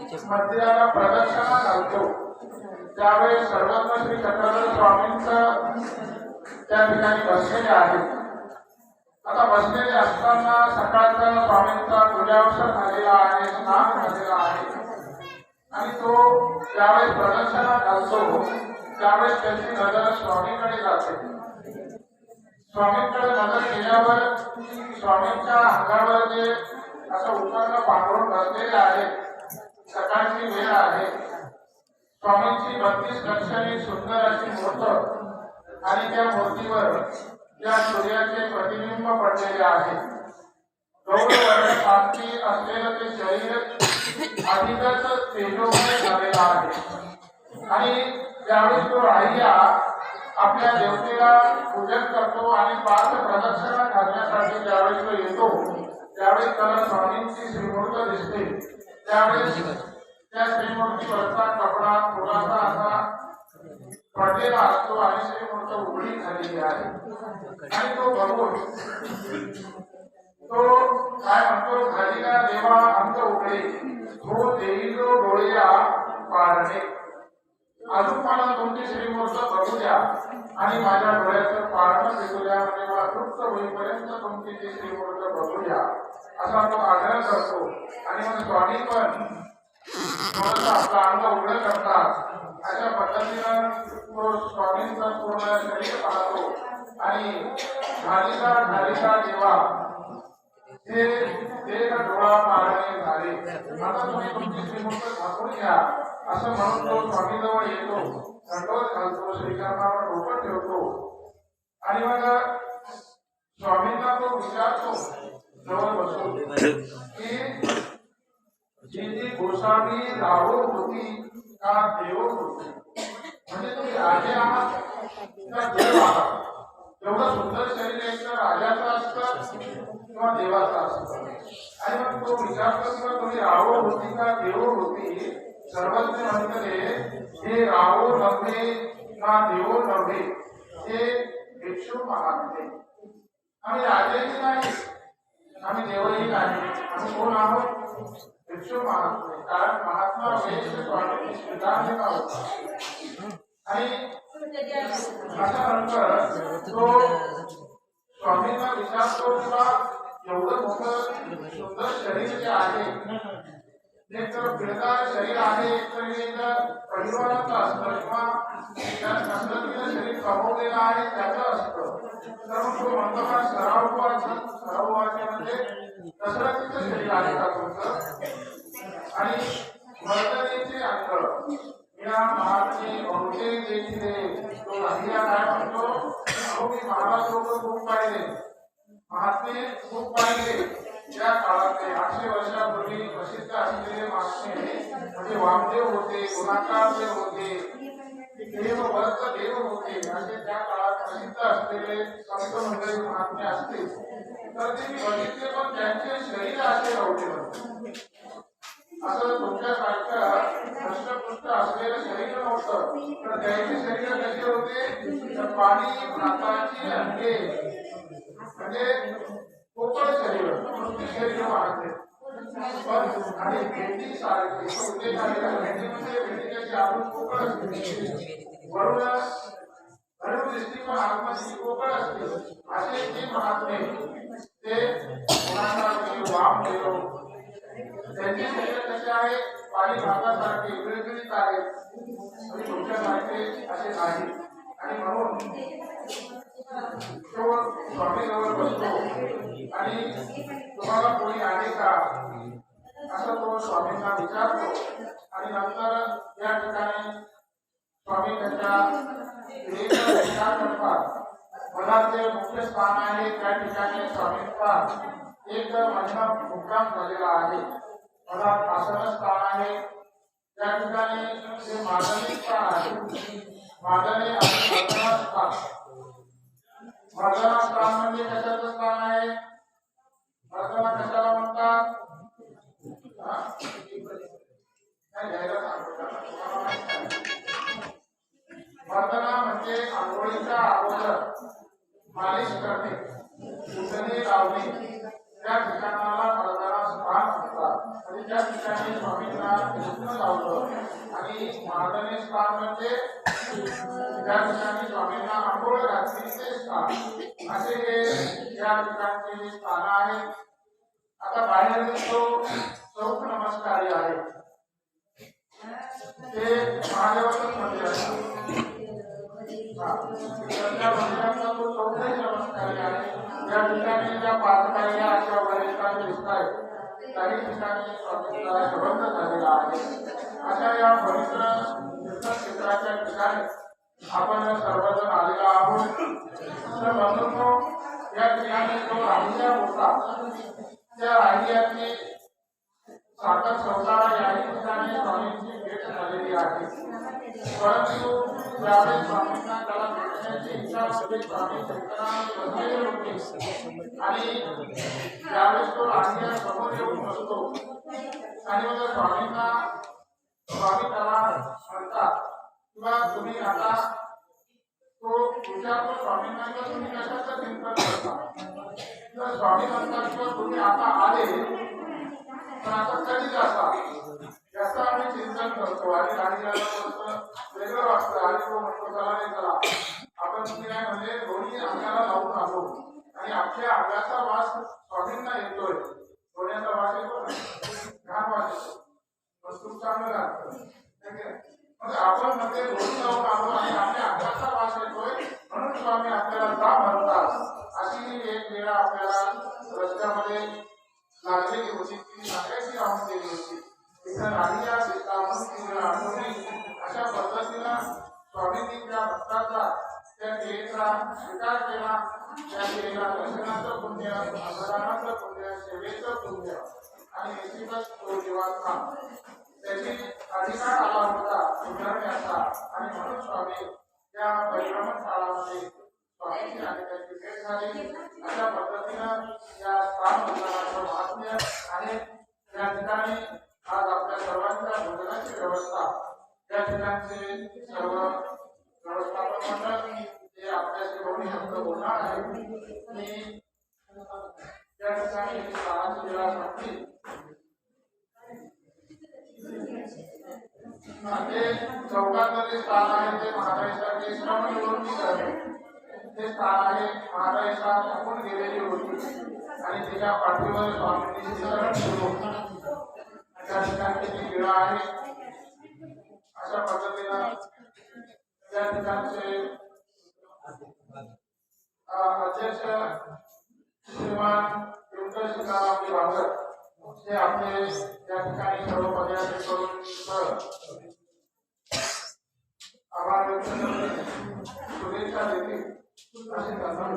मंदिराला प्रदक्षिणा घालतो. त्यावेळेस सर्वज्ञ श्री चक्रधर स्वामींच त्या ठिकाणी बसलेले आहे आता बसलेले असताना सकाळचा स्वामींचा पूजावसर झालेला आहे स्नान झालेला आहे. आणि तो ज्यावेळेस प्रदक्षिणा घालतो त्यावेळेस त्याची नजर स्वामीकडे जाते. स्वामींकडे नजर गेल्यावर स्वामींच्या अंगावर जे असं उपकरण पांघरून बसलेले आहे सकाळची वेळ आहे. स्वामींची बत्तीस लक्षणी सुंदर अशी मूर्त आणि त्या मूर्तीवर त्या सूर्याचे प्रतिबिंब पडलेले आहे. गौरवर्ण शांती असलेलं ते शरीर अधिकच तेजोमय झालेलं आहे. आणि त्यावेळी तो राहिया आपल्या देवतेला पूजन करतो आणि पाच प्रदक्षिणा घालण्यासाठी ज्यावेळी तो येतो त्यावेळी त्याला स्वामींची श्रीमूर्त दिसते. त्यावेळेस त्या श्रीमूर्तीवरचा कपडा थोडासा असा पडलेला असतो आणि श्रीमूर्त उघडी झालेली आहे आणि तो बघून तो काय म्हणतो झाली का देवा अंत उघडे तो देईलो डोळ्या पारणे अजून मला तुमची श्रीमूर्त बघू द्या आणि माझ्या डोळ्याचं पारण भेटू द्या म्हणजे मला तृप्त होईपर्यंत तुमची ती श्रीमूर्त बघू द्या असा तो आग्रह करतो. आणि मग स्वामी पण थोडंसं आपलं अंग उघडं करतात. अशा पद्धतीनं तो स्वामींचं पूर्ण शरीर पाहतो. आणि झालीचा झालीचा देवा हे ते डोळा पारणे झाले. आता तुम्ही तुमची श्रीमंत झाकून घ्या. असं म्हणून तो स्वामीजवळ येतो. दंडवत घालतो श्रीकांतावर डोकं ठेवतो. आणि मग स्वामींना तो विचारतो जवळ बसून की जी जी गोसावी राहो होती का देव होती म्हणजे तुम्ही राजे आहात का देव आहात एवढं सुंदर शरीर एक तर राजाचं असतं किंवा देवाचं असतं आणि मग तो विचार करतो तुम्ही राहो होती का देव होती सर्वज्ञ म्हणतले हे राहो नव्हे ना देव नव्हे हे भिक्षू महात्मे आम्ही राजेही नाही आम्ही देवही नाही आम्ही कोण आहोत भिक्षू कारण महात्मा वेश स्वामी होता. आणि कमवलेला आहे त्याचं असतं. तर मग तो म्हणतो का सराववाचं सराववाचे म्हणजे कसरतीचं शरीर आहे का तुमचं? आणि वर्तनेचे अंतर. या महात्मे बहुतेक देखील तो राहिला काय म्हणतो? अहो मी महाराज लोक खूप पाहिले. महात्मे खूप पाहिले. या काळातले आठशे वर्षापूर्वी प्रसिद्ध असलेले महात्मे म्हणजे वामदेव होते गुणाकारदेव होते. देव वर्ग देव होते म्हणजे त्या काळात प्रसिद्ध असलेले संत मंडळी महात्मे असतील तर ते मी बघितले पण त्यांचे शरीर असे नव्हते असं तुमच्यासारखं दष्टपुष्ट असलेलं शरीर नव्हतं तर त्यांचे शरीर कसे होते तर पाणी भाताची अंडे म्हणजे पोकळ शरीर नुसती शरीर वाढते पण आणि भेंडी सारखी उद्देश भेंडी म्हणजे भेंडी कशी आपण पोकळ असते वरून हळू दिसती पण पोकळ असते. असे जे महात्मे. ते गुणांना वाम देतो त्यांचे शरीर कसे आहे? पाणी भागासारखे विळविळीत आहेत आणि तुमच्यासारखे असे नाही. आणि म्हणून तो स्वामीजवळ बसतो. आणि तुम्हाला कोणी आहे का? असं तो स्वामींना विचारतो. आणि नंतर या ठिकाणी स्वामी त्यांच्या क्रियेचा विचार करतात मनाचे मुख्य स्थान आहे त्या ठिकाणी स्वामींचा एक महिना मुक्काम झालेला आहे. मनात आसन स्थान आहे. त्या ठिकाणी ते मादनी स्थान आहे मादने आणि मर्दना स्थान मर्दना स्थान म्हणजे कशाचं स्थान आहे? मर्दना कशाला म्हणतात? हा? नाही, घ्यायला सांगतो वंदना म्हणजे आंघोळीच्या अगोदर मालिश करणे उठणे लावणे. त्या ठिकाणाला मर्दना स्थान म्हणतात. आणि त्या ठिकाणी स्वामींना कृष्ण लावलं. आणि मार्गने स्थान म्हणजे त्या ठिकाणी स्वामींना आंघोळ घातली ते स्थान. असे हे या ठिकाणचे स्थान आहे. आता बाहेर जो चौक नमस्कारी आहे ते महादेवाचं मंदिर आहे. या ठिकाणी ज्या पाच पायऱ्या अशा वरिष्ठांना दिसत आहेत काही ठिकाणी स्वामींचा झालेला आहे अशा या पवित्र तीर्थक्षेत्राच्या ठिकाणी आपण सर्वजण आलेला आहोत तर बंधूंनो या ठिकाणी जो राहिल्या होता त्या राहिल्याची साखर संसार याही ठिकाणी स्वामींची भेट झालेली आहे. परंतु त्याला स्वामी आणि त्यावेळेस तो राहिल्या समोर येऊन बसतो आणि मग स्वामींना स्वामी त्याला म्हणतात किंवा तुम्ही आता तो विचारतो स्वामींना किंवा तुम्ही कशाचं चिंतन करता तर स्वामी म्हणतात किंवा तुम्ही आता आले पण आता कधी जाता? याचं आम्ही चिंतन करतो आणि राणीला वेगळं वाटतं आणि तो म्हणतो चला नाही चला आपण म्हणजे दोन्ही अंगाला लावून आलो. आणि अख्ख्या अंगाचा वास सेवेचं पुण्य आणि निश्चितच तो जीवात्मा त्याची अधिकार आला होता सुधारण्याचा आणि म्हणून स्वामी त्या परिभ्रमण काळामध्ये स्वामीची आणि त्याची भेट झाली अशा पद्धतीनं या स्थान मंदिराचं म्हणजे स्थानाची वेळा ते चौकातले स्थान आहे ते महाराष्ट्राचे श्रम आहे ते स्थान आहे महाराष्ट्रात आपण गेलेली होती. आणि त्याच्या पाठीवर स्वामींनी शरण ठेवलो. त्या ठिकाणची जी गिळा आहे अशा पद्धतीनं त्या ठिकाणचे अध्यक्ष श्रीमान पिंपळ सीतारामजी वाघर आपले या ठिकाणी सर्व आभार व्यक्त करते. शुभेच्छा असे प्रणाम